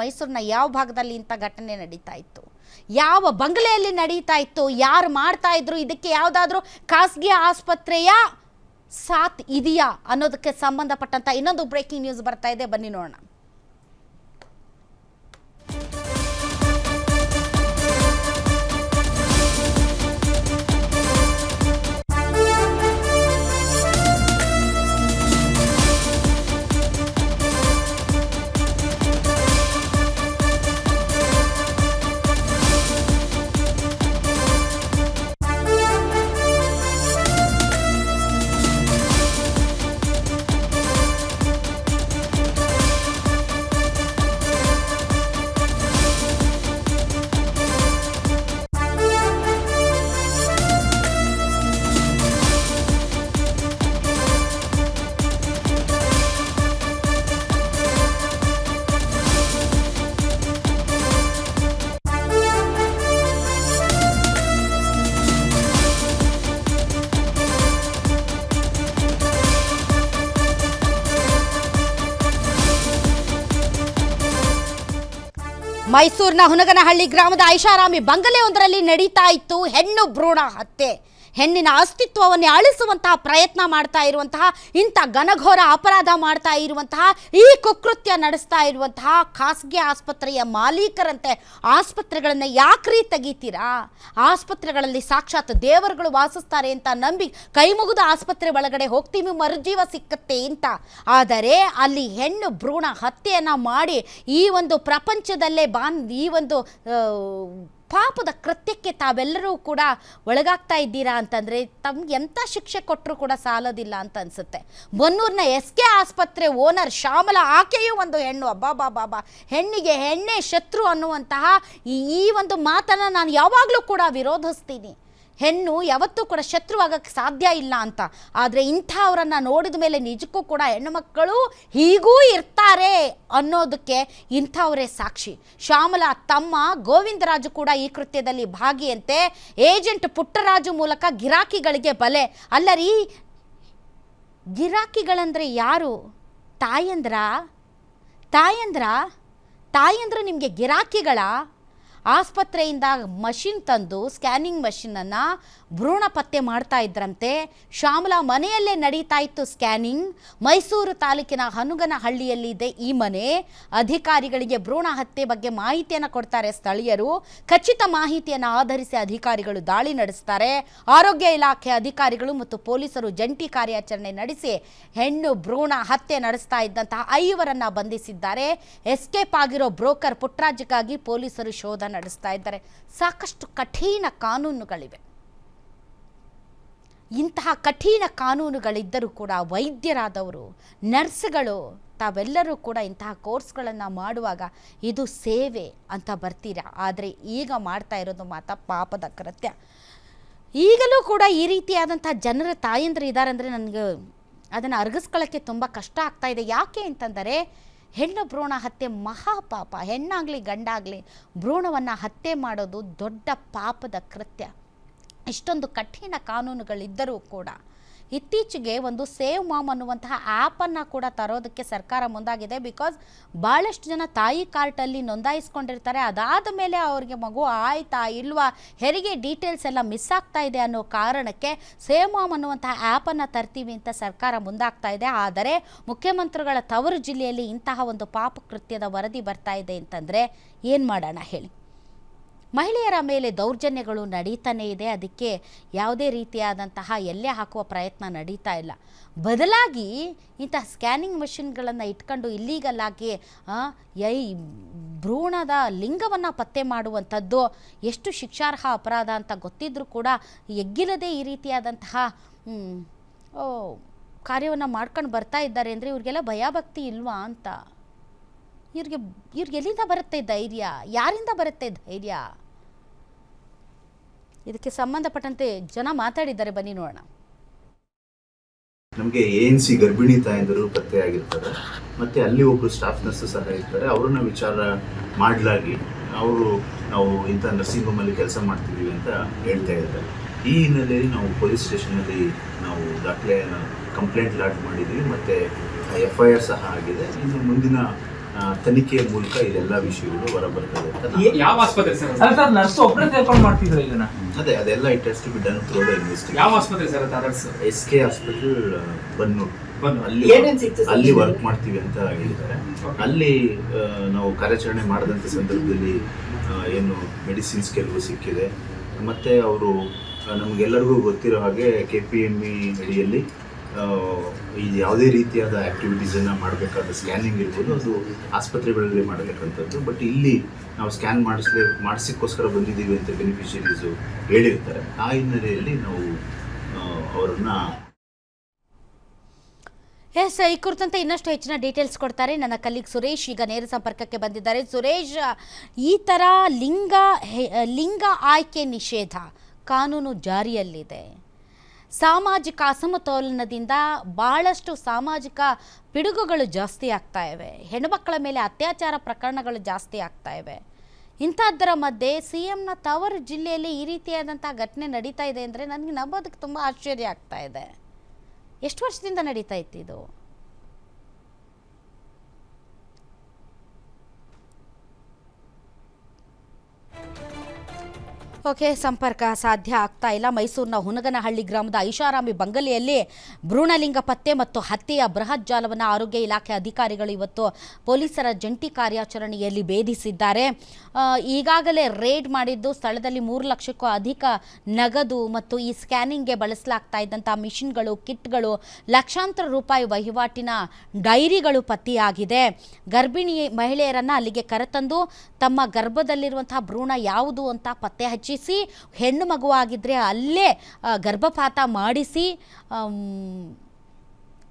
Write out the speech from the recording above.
ಮೈಸೂರಿನ ಯಾವ ಭಾಗದಲ್ಲಿ ಇಂಥ ಘಟನೆ ನಡೀತಾ ಇತ್ತು? ಯಾವ ಬಂಗಲೆಯಲ್ಲಿ ನಡೀತಾ ಇತ್ತು? ಯಾರು ಮಾಡ್ತಾ ಇದ್ರು? ಇದಕ್ಕೆ ಯಾವುದಾದ್ರೂ ಖಾಸಗಿ ಆಸ್ಪತ್ರೆಯ ಸಾತ್ ಇದೆಯಾ ಅನ್ನೋದಕ್ಕೆ ಸಂಬಂಧಪಟ್ಟಂತ ಇನ್ನೊಂದು ಬ್ರೇಕಿಂಗ್ ನ್ಯೂಸ್ ಬರ್ತಾ ಇದೆ. ಬನ್ನಿ ನೋಡೋಣ. ಮೈಸೂರಿನ ಹುನಗನಹಳ್ಳಿ ಗ್ರಾಮದ ಐಷಾರಾಮಿ ಬಂಗಲೆಯೊಂದರಲ್ಲಿ ನಡೀತಾ ಇತ್ತು ಹೆಣ್ಣು ಭ್ರೂಣ ಹತ್ಯೆ. ಹೆಣ್ಣಿನ ಅಸ್ತಿತ್ವವನ್ನೇ ಅಳಿಸುವಂತಹ ಪ್ರಯತ್ನ ಮಾಡ್ತಾ ಇರುವಂತಹ, ಇಂಥ ಘನಘೋರ ಅಪರಾಧ ಮಾಡ್ತಾ ಇರುವಂತಹ, ಈ ಕುಕೃತ್ಯ ನಡೆಸ್ತಾ ಇರುವಂತಹ ಖಾಸಗಿ ಆಸ್ಪತ್ರೆಯ ಮಾಲೀಕರಂತೆ ಆಸ್ಪತ್ರೆಗಳನ್ನು ಯಾಕ್ರಿ ತೆಗಿತೀರಾ? ಆಸ್ಪತ್ರೆಗಳಲ್ಲಿ ಸಾಕ್ಷಾತ್ ದೇವರುಗಳು ವಾಸಿಸ್ತಾರೆ ಅಂತ ನಂಬಿ ಕೈ ಮುಗಿದು ಆಸ್ಪತ್ರೆ ಒಳಗಡೆ ಹೋಗ್ತೀವಿ, ಮರುಜೀವ ಸಿಕ್ಕತ್ತೆ ಅಂತ. ಆದರೆ ಅಲ್ಲಿ ಹೆಣ್ಣು ಭ್ರೂಣ ಹತ್ಯೆಯನ್ನು ಮಾಡಿ ಈ ಒಂದು ಪ್ರಪಂಚದಲ್ಲೇ ಬಾನ್, ಈ ಒಂದು ಪಾಪದ ಕೃತ್ಯಕ್ಕೆ ತಾವೆಲ್ಲರೂ ಕೂಡ ಒಳಗಾಗ್ತಾ ಇದ್ದೀರಾ ಅಂತಂದರೆ ತಮ್ಗೆ ಎಂಥ ಶಿಕ್ಷೆ ಕೊಟ್ಟರು ಕೂಡ ಸಾಲೋದಿಲ್ಲ ಅಂತ ಅನಿಸುತ್ತೆ. ಬನ್ನೂರಿನ ಎಸ್ ಕೆ ಆಸ್ಪತ್ರೆ ಓನರ್ ಶ್ಯಾಮಲ, ಆಕೆಯೂ ಒಂದು ಹೆಣ್ಣು. ಅಬ್ಬಾ ಬಾ ಬಾಬಾ ಹೆಣ್ಣಿಗೆ ಹೆಣ್ಣೆ ಶತ್ರು ಅನ್ನುವಂತಹ ಈ ಈ ಒಂದು ಮಾತನ್ನು ನಾನು ಯಾವಾಗಲೂ ಕೂಡ ವಿರೋಧಿಸ್ತೀನಿ. ಹೆಣ್ಣು ಯಾವತ್ತೂ ಕೂಡ ಶತ್ರುವಾಗಕ್ಕೆ ಸಾಧ್ಯ ಇಲ್ಲ ಅಂತ. ಆದರೆ ಇಂಥವರನ್ನು ನೋಡಿದ ಮೇಲೆ ನಿಜಕ್ಕೂ ಕೂಡ ಹೆಣ್ಣು ಮಕ್ಕಳು ಹೀಗೂ ಇರ್ತಾರೆ ಅನ್ನೋದಕ್ಕೆ ಇಂಥವರೇ ಸಾಕ್ಷಿ. ಶ್ಯಾಮಲ ತಮ್ಮ, ಗೋವಿಂದರಾಜು ಕೂಡ ಈ ಕೃತ್ಯದಲ್ಲಿ ಭಾಗಿಯಂತೆ ಏಜೆಂಟ್ ಪುಟ್ಟರಾಜು ಮೂಲಕ ಗಿರಾಕಿಗಳಿಗೆ ಬಲೆ. ಅಲ್ಲರಿ, ಗಿರಾಕಿಗಳಂದರೆ ಯಾರು? ತಾಯಂದ್ರ? ತಾಯಂದ್ರ? ತಾಯಂದ್ರ ನಿಮಗೆ ಗಿರಾಕಿಗಳ? ಆಸ್ಪತ್ರೆಯಿಂದ ಮಷಿನ್ ತಂದು ಸ್ಕ್ಯಾನಿಂಗ್ ಮಷಿನನ್ನು ಭ್ರೂಣ ಪತ್ತೆ ಮಾಡ್ತಾ ಇದ್ರಂತೆ. ಶ್ಯಾಮಲಾ ಮನೆಯಲ್ಲೇ ನಡೀತಾ ಇತ್ತು ಸ್ಕ್ಯಾನಿಂಗ್. ಮೈಸೂರು ತಾಲೂಕಿನ ಹನುಗನಹಳ್ಳಿಯಲ್ಲಿದೆ ಈ ಮನೆ. ಅಧಿಕಾರಿಗಳಿಗೆ ಭ್ರೂಣ ಹತ್ಯೆ ಬಗ್ಗೆ ಮಾಹಿತಿಯನ್ನು ಕೊಡ್ತಾರೆ ಸ್ಥಳೀಯರು. ಖಚಿತ ಮಾಹಿತಿಯನ್ನು ಆಧರಿಸಿ ಅಧಿಕಾರಿಗಳು ದಾಳಿ ನಡೆಸ್ತಾರೆ. ಆರೋಗ್ಯ ಇಲಾಖೆ ಅಧಿಕಾರಿಗಳು ಮತ್ತು ಪೊಲೀಸರು ಜಂಟಿ ಕಾರ್ಯಾಚರಣೆ ನಡೆಸಿ ಹೆಣ್ಣು ಭ್ರೂಣ ಹತ್ಯೆ ನಡೆಸ್ತಾ ಇದ್ದಂತಹ ಐವರನ್ನ ಬಂಧಿಸಿದ್ದಾರೆ. ಎಸ್ಕೇಪ್ ಆಗಿರೋ ಬ್ರೋಕರ್ ಪುಟ್ರಾಜ್ಗಾಗಿ ಪೊಲೀಸರು ಶೋಧ ನಡೆಸ್ತಾ ಇದ್ದಾರೆ. ಸಾಕಷ್ಟು ಕಠಿಣ ಕಾನೂನುಗಳಿವೆ. ಇಂತಹ ಕಠಿಣ ಕಾನೂನುಗಳಿದ್ದರೂ ಕೂಡ ವೈದ್ಯರಾದವರು, ನರ್ಸ್ಗಳು, ತಾವೆಲ್ಲರೂ ಕೂಡ ಇಂತಹ ಕೋರ್ಸ್ಗಳನ್ನು ಮಾಡುವಾಗ ಇದು ಸೇವೆ ಅಂತ ಬರ್ತೀರಾ? ಆದರೆ ಈಗ ಮಾಡ್ತಾ ಇರೋದು ಮಾತ್ರ ಪಾಪದ ಕೃತ್ಯ. ಈಗಲೂ ಕೂಡ ಈ ರೀತಿಯಾದಂಥ ಜನರ ತಾಯಂದ್ರು ಇದ್ದಾರೆ ಅಂದರೆ ನನಗೆ ಅದನ್ನು ಅರಗಿಸ್ಕೊಳ್ಳೋಕ್ಕೆ ತುಂಬ ಕಷ್ಟ ಆಗ್ತಾ ಇದೆ. ಯಾಕೆ ಅಂತಂದರೆ ಹೆಣ್ಣು ಭ್ರೂಣ ಹತ್ಯೆ ಮಹಾಪಾಪ. ಹೆಣ್ಣಾಗಲಿ ಗಂಡಾಗಲಿ ಭ್ರೂಣವನ್ನು ಹತ್ಯೆ ಮಾಡೋದು ದೊಡ್ಡ ಪಾಪದ ಕೃತ್ಯ. ಇಷ್ಟೊಂದು ಕಠಿಣ ಕಾನೂನುಗಳಿದ್ದರೂ ಕೂಡ ಇತ್ತೀಚೆಗೆ ಒಂದು ಸೇವ್ ಮಾಮ್ ಅನ್ನುವಂತಹ ಆ್ಯಪನ್ನು ಕೂಡ ತರೋದಕ್ಕೆ ಸರ್ಕಾರ ಮುಂದಾಗಿದೆ ಬಿಕಾಸ್ ಭಾಳಷ್ಟು ಜನ ತಾಯಿ ಕಾರ್ಟಲ್ಲಿ ನೋಂದಾಯಿಸ್ಕೊಂಡಿರ್ತಾರೆ. ಅದಾದ ಮೇಲೆ ಅವರಿಗೆ ಮಗು ಆಯ್ತಾ ಇಲ್ವಾ, ಹೆರಿಗೆ ಡೀಟೇಲ್ಸ್ ಎಲ್ಲ ಮಿಸ್ ಆಗ್ತಾ ಇದೆ ಅನ್ನೋ ಕಾರಣಕ್ಕೆ ಸೇವ್ ಮಾಮ್ ಅನ್ನುವಂತಹ ಆ್ಯಪನ್ನು ತರ್ತೀವಿ ಅಂತ ಸರ್ಕಾರ ಮುಂದಾಗ್ತಾ ಇದೆ. ಆದರೆ ಮುಖ್ಯಮಂತ್ರಿಗಳ ತವರು ಜಿಲ್ಲೆಯಲ್ಲಿ ಇಂತಹ ಒಂದು ಪಾಪಕೃತ್ಯದ ವರದಿ ಬರ್ತಾ ಇದೆ ಅಂತಂದರೆ ಏನು ಮಾಡೋಣ ಹೇಳಿ. ಮಹಿಳೆಯರ ಮೇಲೆ ದೌರ್ಜನ್ಯಗಳು ನಡೀತಾನೇ ಇದೆ. ಅದಕ್ಕೆ ಯಾವುದೇ ರೀತಿಯಾದಂತಹ ಎಲ್ಲೇ ಹಾಕುವ ಪ್ರಯತ್ನ ನಡೀತಾ ಇಲ್ಲ. ಬದಲಾಗಿ ಇಂತಹ ಸ್ಕ್ಯಾನಿಂಗ್ ಮಷಿನ್ಗಳನ್ನು ಇಟ್ಕೊಂಡು ಇಲ್ಲೀಗಲ್ ಆಗಿ ಆ, ಯೈ ಭ್ರೂಣದ ಲಿಂಗವನ್ನು ಪತ್ತೆ ಮಾಡುವಂಥದ್ದು ಎಷ್ಟು ಶಿಕ್ಷಾರ್ಹ ಅಪರಾಧ ಅಂತ ಗೊತ್ತಿದ್ರೂ ಕೂಡ ಎಗ್ಗಿಲ್ಲದೆ ಈ ರೀತಿಯಾದಂತಹ ಕಾರ್ಯವನ್ನು ಮಾಡ್ಕೊಂಡು ಬರ್ತಾ ಇದ್ದಾರೆ ಅಂದರೆ ಇವ್ರಿಗೆಲ್ಲ ಭಯಭಕ್ತಿ ಇಲ್ವಾ ಅಂತ. ಇವ್ರಿಗೆ ಇವ್ರಿಗೆ ಎಲ್ಲಿಂದ ಬರುತ್ತೆ ಧೈರ್ಯ? ಯಾರಿಂದ ಬರುತ್ತೆ ಧೈರ್ಯ? ಇದಕ್ಕೆ ಸಂಬಂಧಪಟ್ಟಂತೆ ಜನ ಮಾತಾಡಿದ್ದಾರೆ. ಬನ್ನಿ ನೋಡೋಣ. ನಮಗೆ ಎ ಎನ್ ಸಿ ಗರ್ಭಿಣಿ ತಾಯಂದಿರು ಪತ್ತೆಯಾಗಿರ್ತಾರೆ ಮತ್ತೆ ಅಲ್ಲಿ ಒಬ್ಬರು ಸ್ಟಾಫ್ ನರ್ಸ್ ಸಹ ಇರ್ತಾರೆ. ಅವ್ರನ್ನ ವಿಚಾರ ಮಾಡಲಾಗಿ ಅವರು ನಾವು ಇಂಥ ನರ್ಸಿಂಗ್ ಹೋಮಲ್ಲಿ ಕೆಲಸ ಮಾಡ್ತಿದ್ದೀವಿ ಅಂತ ಹೇಳ್ತಾ ಇದ್ದಾರೆ. ಈ ಹಿನ್ನೆಲೆಯಲ್ಲಿ ನಾವು ಪೊಲೀಸ್ ಸ್ಟೇಷನಲ್ಲಿ ನಾವು ದಾಖಲೆಯನ್ನು ಕಂಪ್ಲೇಂಟ್ ಲಾಟ್ ಮಾಡಿದ್ದೀವಿ. ಮತ್ತು ಎಫ್ ಐ ಆರ್ ಸಹ ಆಗಿದೆ. ಇನ್ನು ಮುಂದಿನ ತನಿಖೆಯ ಮೂಲಕ ಇದೆಲ್ಲ ವಿಷಯಗಳು ಹೊರಬರ್ತದೆ ಅಂತ ಯಾವ ಆಸ್ಪತ್ರೆ ಸರ್? ಅಲ್ಲ ಸರ್ ನರ್ಸ್ ಒಬ್ಬರೇ ತಿಳ್ಕೊಂಡು ಮಾಡ್ತಿದ್ರು ಇದನ್ನ ಅದೇ ಅದೆಲ್ಲ it has to be done through the investigation ಯಾವ ಆಸ್ಪತ್ರೆ sir nurse S K hospital Bannur. ಅಲ್ಲಿ ಅಲ್ಲಿ ವರ್ಕ್ ಮಾಡ್ತೀವಿ ಅಂತ ಹೇಳಿದ್ದಾರೆ. ಅಲ್ಲಿ ನಾವು ಕಾರ್ಯಾಚರಣೆ ಮಾಡಿದಂಥ ಸಂದರ್ಭದಲ್ಲಿ ಏನು ಮೆಡಿಸಿನ್ಸ್ ಕೆಲವು ಸಿಕ್ಕಿದೆ. ಮತ್ತು ಅವರು ನಮಗೆಲ್ಲರಿಗೂ ಗೊತ್ತಿರೋ ಹಾಗೆ ಕೆ ಪಿ ಎಂ ಇ ಅಡಿಯಲ್ಲಿ ಇದು ಯಾವುದೇ ರೀತಿಯಾದ ಆ್ಯಕ್ಟಿವಿಟೀಸನ್ನು ಮಾಡಬೇಕಾದ ಸ್ಕ್ಯಾನಿಂಗ್ ಇರ್ಬೋದು, ಅದು ಆಸ್ಪತ್ರೆಗಳಲ್ಲಿ ಮಾಡಬೇಕಂಥದ್ದು ಬಟ್ ಇಲ್ಲಿ ನಾವು ಸ್ಕ್ಯಾನ್ ಮಾಡಿಸ್ಲೇ ಮಾಡಿಸಿಕ್ಕೋಸ್ಕರ ಬಂದಿದ್ದೀವಿ ಅಂತ ಬೆನಿಫಿಷರೀಸು ಹೇಳಿರ್ತಾರೆ. ಆ ಹಿನ್ನೆಲೆಯಲ್ಲಿ ನಾವು ಅವರನ್ನು ಎಸ್, ಈ ಕುರಿತಂತೆ ಇನ್ನಷ್ಟು ಹೆಚ್ಚಿನ ಡೀಟೇಲ್ಸ್ ಕೊಡ್ತಾರೆ. ನನ್ನ ಕಲೀಗ್ ಸುರೇಶ್ ಈಗ ನೇರ ಸಂಪರ್ಕಕ್ಕೆ ಬಂದಿದ್ದಾರೆ. ಸುರೇಶ್, ಈ ಥರ ಲಿಂಗ ಲಿಂಗ ಆಯ್ಕೆ ನಿಷೇಧ ಕಾನೂನು ಜಾರಿಯಲ್ಲಿದೆ. ಸಾಮಾಜಿಕ ಅಸಮತೋಲನದಿಂದ ಬಹಳಷ್ಟು ಸಾಮಾಜಿಕ ಪಿಡುಗುಗಳು ಜಾಸ್ತಿ ಆಗ್ತಾ ಇವೆ. ಹೆಣ್ಣುಮಕ್ಕಳ ಮೇಲೆ ಅತ್ಯಾಚಾರ ಪ್ರಕರಣಗಳು ಜಾಸ್ತಿ ಆಗ್ತಾ ಇವೆ. ಇಂಥದ್ದರ ಮಧ್ಯೆ ಸಿ ಎಂನ ತವರು ಜಿಲ್ಲೆಯಲ್ಲಿ ಈ ರೀತಿಯಾದಂಥ ಘಟನೆ ನಡೀತಾ ಇದೆ ಅಂದರೆ ನನಗೆ ನಂಬೋದಕ್ಕೆ ತುಂಬ ಆಶ್ಚರ್ಯ ಆಗ್ತಾ ಇದೆ. ಎಷ್ಟು ವರ್ಷದಿಂದ ನಡೀತಾ ಇತ್ತು ಇದು? ಓಕೆ ಸಂಪರ್ಕ ಸಾಧ್ಯ ಆಗ್ತಾ ಇಲ್ಲ. ಮೈಸೂರಿನ ಹುನಗನಹಳ್ಳಿ ಗ್ರಾಮದ ಐಷಾರಾಮಿ ಬಂಗಲೆಯಲ್ಲಿ ಭ್ರೂಣಲಿಂಗ ಪತ್ತೆ ಮತ್ತು ಹತ್ಯೆಯ ಬೃಹತ್ ಜಾಲವನ್ನು ಆರೋಗ್ಯ ಇಲಾಖೆ ಅಧಿಕಾರಿಗಳು ಇವತ್ತು ಪೊಲೀಸರ ಜಂಟಿ ಕಾರ್ಯಾಚರಣೆಯಲ್ಲಿ ಭೇದಿಸಿದ್ದಾರೆ. ಈಗಾಗಲೇ ರೇಡ್ ಮಾಡಿದ್ದು ಸ್ಥಳದಲ್ಲಿ ಮೂರು ಲಕ್ಷಕ್ಕೂ ಅಧಿಕ ನಗದು ಮತ್ತು ಈ ಸ್ಕ್ಯಾನಿಂಗ್ಗೆ ಬಳಸಲಾಗ್ತಾ ಇದ್ದಂಥ ಮಿಷಿನ್ಗಳು, ಕಿಟ್ಗಳು, ಲಕ್ಷಾಂತರ ರೂಪಾಯಿ ವಹಿವಾಟಿನ ಡೈರಿಗಳು ಪತ್ತೆಯಾಗಿದೆ. ಗರ್ಭಿಣಿ ಮಹಿಳೆಯರನ್ನು ಅಲ್ಲಿಗೆ ಕರೆತಂದು ತಮ್ಮ ಗರ್ಭದಲ್ಲಿರುವಂತಹ ಭ್ರೂಣ ಯಾವುದು ಅಂತ ಪತ್ತೆ ಹಚ್ಚಿಸಿ ಹೆಣ್ಣು ಮಗುವಾಗಿದ್ದರೆ ಅಲ್ಲೇ ಗರ್ಭಪಾತ ಮಾಡಿಸಿ